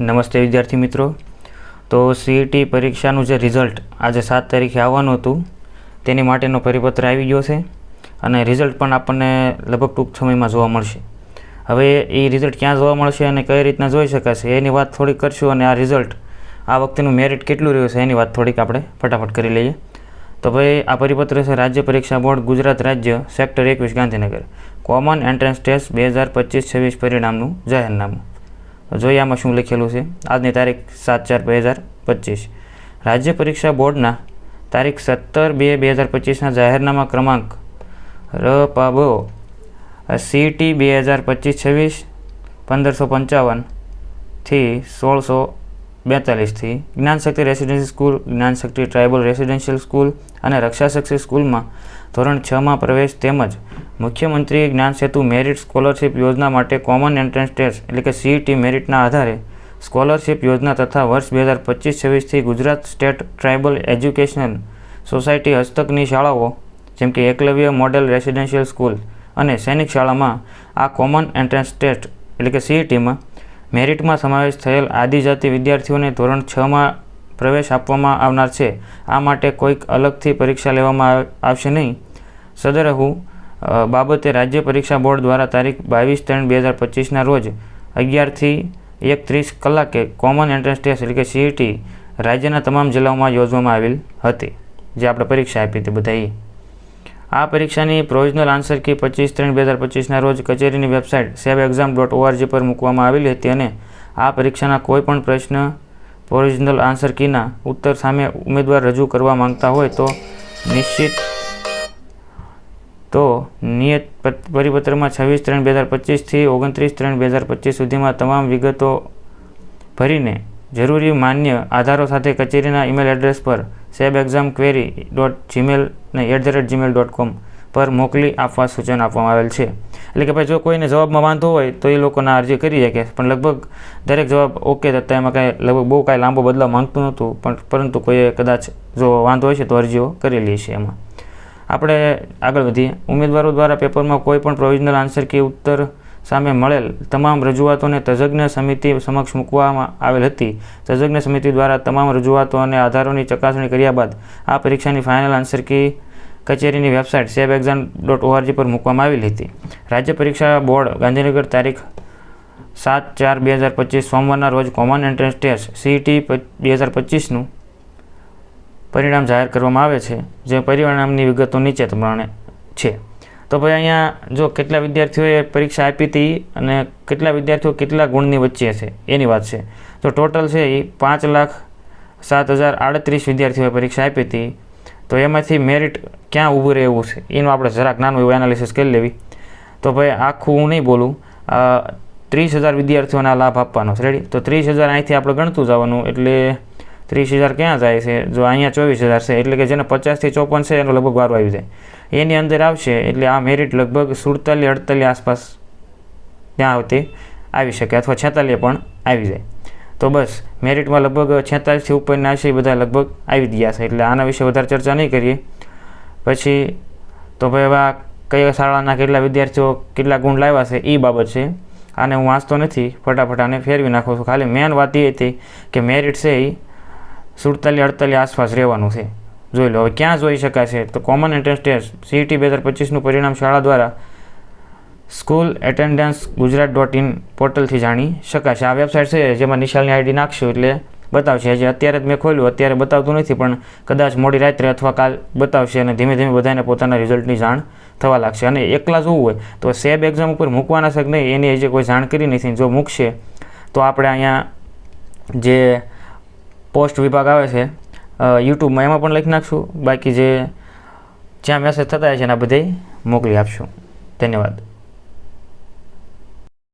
નમસ્તે વિદ્યાર્થી મિત્રો. તો સીઈટી પરીક્ષાનું જે રિઝલ્ટ આજે સાત તારીખે આવવાનું હતું, તેની માટેનો પરિપત્ર આવી ગયો છે અને રિઝલ્ટ પણ આપણને લગભગ ટૂંક સમયમાં જોવા મળશે. હવે એ રિઝલ્ટ ક્યાં જોવા મળશે અને કઈ રીતના જોઈ શકાશે એની વાત થોડીક કરશું અને આ રિઝલ્ટ આ વખતેનું મેરિટ કેટલું રહ્યું છે એની વાત થોડીક આપણે ફટાફટ કરી લઈએ. તો ભાઈ, આ પરિપત્ર છે રાજ્ય પરીક્ષા બોર્ડ, ગુજરાત રાજ્ય, સેક્ટર એકવીસ ગાંધીનગર. કોમન એન્ટ્રન્સ ટેસ્ટ બે હજાર પચીસ છવ્વીસ પરિણામનું જાહેરનામું. જોઈએ આમાં શું લખેલું છે? આજની તારીખ સાત ચાર બે હજાર પચીસ. રાજ્ય પરીક્ષા બોર્ડના તારીખ સત્તર બે બે હજાર પચીસના જાહેરનામા ક્રમાંક ર પાબો સીટી બે હજાર પચીસ છવ્વીસ, પંદરસો પંચાવનથી સોળસો બેતાલીસથી Gyanshakti residency school Gyanshakti tribal residential school અને રક્ષાશક્તિ સ્કૂલમાં ધોરણ છમાં પ્રવેશ તેમજ મુખ્યમંત્રી જ્ઞાન સેતુ મેરિટ સ્કોલરશિપ યોજના માટે કોમન એન્ટ્રન્સ ટેસ્ટ એટલે કે સીઈટી મેરિટના આધારે સ્કોલરશિપ યોજના તથા વર્ષ બે હજાર પચીસ છવ્વીસથી Gujarat state tribal educational society હસ્તકની શાળાઓ જેમ કે એકલવ્ય મોડેલ રેસિડેન્શિયલ સ્કૂલ અને સૈનિક શાળામાં આ કોમન એન્ટ્રન્સ ટેસ્ટ એટલે કે સીઈટીમાં મેરિટમાં સમાવેશ થયેલ આદિજાતિ વિદ્યાર્થીઓને ધોરણ છમાં પ્રવેશ આપવામાં આવનાર છે. આ માટે કોઈક અલગથી પરીક્ષા લેવામાં આવ- આવશે નહીં. સદરહુ બાબતે રાજ્ય પરીક્ષા બોર્ડ દ્વારા તારીખ બાવીસ ત્રણ બે હજાર પચીસના રોજ અગિયારથી એક ત્રીસ કલાકે કોમન એન્ટ્રન્સ ટેસ્ટ એટલે કે સીઈટી રાજ્યના તમામ જિલ્લાઓમાં યોજવામાં આવેલ હતી. જે આપણે પરીક્ષા આપી હતી બધા ઈ. આ પરીક્ષાની પ્રોવિઝનલ આન્સર કી પચીસ ત્રણ બે હજાર પચીસના રોજ કચેરીની website SEB exam dot ORG પર મૂકવામાં આવેલી હતી અને આ પરીક્ષાના કોઈપણ પ્રશ્ન પ્રોવિઝનલ આન્સર કીના ઉત્તર સામે ઉમેદવાર રજૂ કરવા માંગતા હોય તો નિશ્ચિત તો નિયત પરિપત્રમાં છવ્વીસ ત્રણ બે હજાર પચીસથી ઓગણત્રીસ ત્રણ બે હજાર પચીસ સુધીમાં તમામ વિગતો ભરીને જરૂરી માન્ય આધારો સાથે કચેરીના ઈમેલ એડ્રેસ પર SEB exam query dot Gmail ને at the rate Gmail dot com પર મોકલી આપવા સૂચન આપવામાં આવેલ છે. એટલે કે ભાઈ જો કોઈને જવાબમાં વાંધો હોય તો એ લોકોના અરજી કરી શકે. પણ લગભગ દરેક જવાબ ઓકે થતા એમાં કાંઈ લગભગ બહુ કાંઈ લાંબો બદલાવ માંગતું નહોતું. પણ પરંતુ કોઈએ કદાચ જો વાંધો હોય છે તો અરજીઓ કરેલી છે એમાં. આપણે આગળ વધીએ. ઉમેદવારો દ્વારા પેપરમાં કોઈ પણ પ્રોવિઝનલ આન્સર કે ઉત્તર સામે મળેલ તમામ રજૂઆતોને તજજ્ઞ સમિતિ સમક્ષ મૂકવામાં આવેલ હતી. તજજ્ઞ સમિતિ દ્વારા તમામ રજૂઆતો અને આધારોની ચકાસણી કર્યા બાદ આ પરીક્ષાની ફાઇનલ આન્સર કી કચેરીની website SEB exam dot ORG પર મૂકવામાં આવેલી હતી. રાજ્ય પરીક્ષા બોર્ડ ગાંધીનગર તારીખ સાત ચાર બે હજાર પચીસ સોમવારના રોજ કોમન એન્ટ્રન્સ ટેસ્ટ સીઈટી બે હજાર પચીસનું પરિણામ જાહેર કરવામાં આવે છે, જે પરિણામની વિગતો નીચે પ્રમાણે છે. તો ભાઈ અહીંયા જો કેટલા વિદ્યાર્થીઓએ પરીક્ષા આપી હતી અને કેટલા વિદ્યાર્થીઓ કેટલા ગુણની વચ્ચે છે, એની વાત છે. તો ટોટલ છે એ પાંચ લાખ સાત હજાર આડત્રીસ વિદ્યાર્થીઓએ પરીક્ષા આપી હતી. તો એમાંથી મેરિટ ક્યાં ઊભું રહે એવું છે, એનું આપણે જરાક નાનું એવું એનાલિસિસ કરી લેવી. તો ભાઈ આખું હું નહીં બોલું ત્રીસ હજાર વિદ્યાર્થીઓને આ લાભ આપવાનો છે. રેડી તો ત્રીસ હજાર અહીંથી આપણે ગણતું જવાનું એટલે ત્રીસ હજાર ક્યાં જાય છે? જો અહીંયા ચોવીસ હજાર છે, એટલે કે જેને પચાસથી ચોપન છે, એનો લગભગ વારો આવી જાય. એની અંદર આવશે, એટલે આ મેરિટ લગભગ સુડતાલીસ, અડતાલીસ આસપાસ ત્યાં આવતી આવી શકે, અથવા છેતાલીસ પણ આવી જાય. તો બસ મેરિટમાં લગભગ છેતાલીસથી ઉપરના છે, એ બધા લગભગ આવી ગયા છે, એટલે આના વિશે વધારે ચર્ચા નહીં કરીએ. પછી, તો ભાઈ હવે કયા શાળાના કેટલા વિદ્યાર્થીઓ કેટલા ગુણ લાવ્યા છે એ બાબત છે. આને હું વાંચતો નથી, ફટાફટ આને ફેરવી નાખું છું. ખાલી મેન વાત એ હતી કે મેરિટ છે એ સુડતાલીસ અડતાલીસ આસપાસ રહેવાનું છે. જોઈ લો, હવે ક્યાં જોઈ શકાશે તો કોમન એન્ટ્રન્સ ટેસ્ટ સીઈટી બે હજાર પચીસનું પરિણામ શાળા દ્વારા school attendance Gujarat dot in પોર્ટલથી જાણી શકાશે. આ વેબસાઇટ છે, જેમાં નિશાલની આઈડી નાખશું એટલે બતાવશે. હજી અત્યારે જ મેં ખોલ્યું, અત્યારે બતાવતું નથી, પણ કદાચ મોડી રાત્રે અથવા કાલ બતાવશે અને ધીમે ધીમે બધાને પોતાના રિઝલ્ટની જાણ થવા લાગશે. અને એકલા જોવું હોય, તો સેબ એક્ઝામ ઉપર મૂકવાના છે કે નહીં, એની હજી કોઈ જાણ કરી નથી. જો મૂકશે, તો આપણે અહીંયા જે પોસ્ટ વિભાગ આવે છે યુટ્યુબમાં એમાં પણ લખી નાખશું. બાકી જે જ્યાં મેસેજ થતા છે એના બધે મોકલી આપશું. ધન્યવાદ.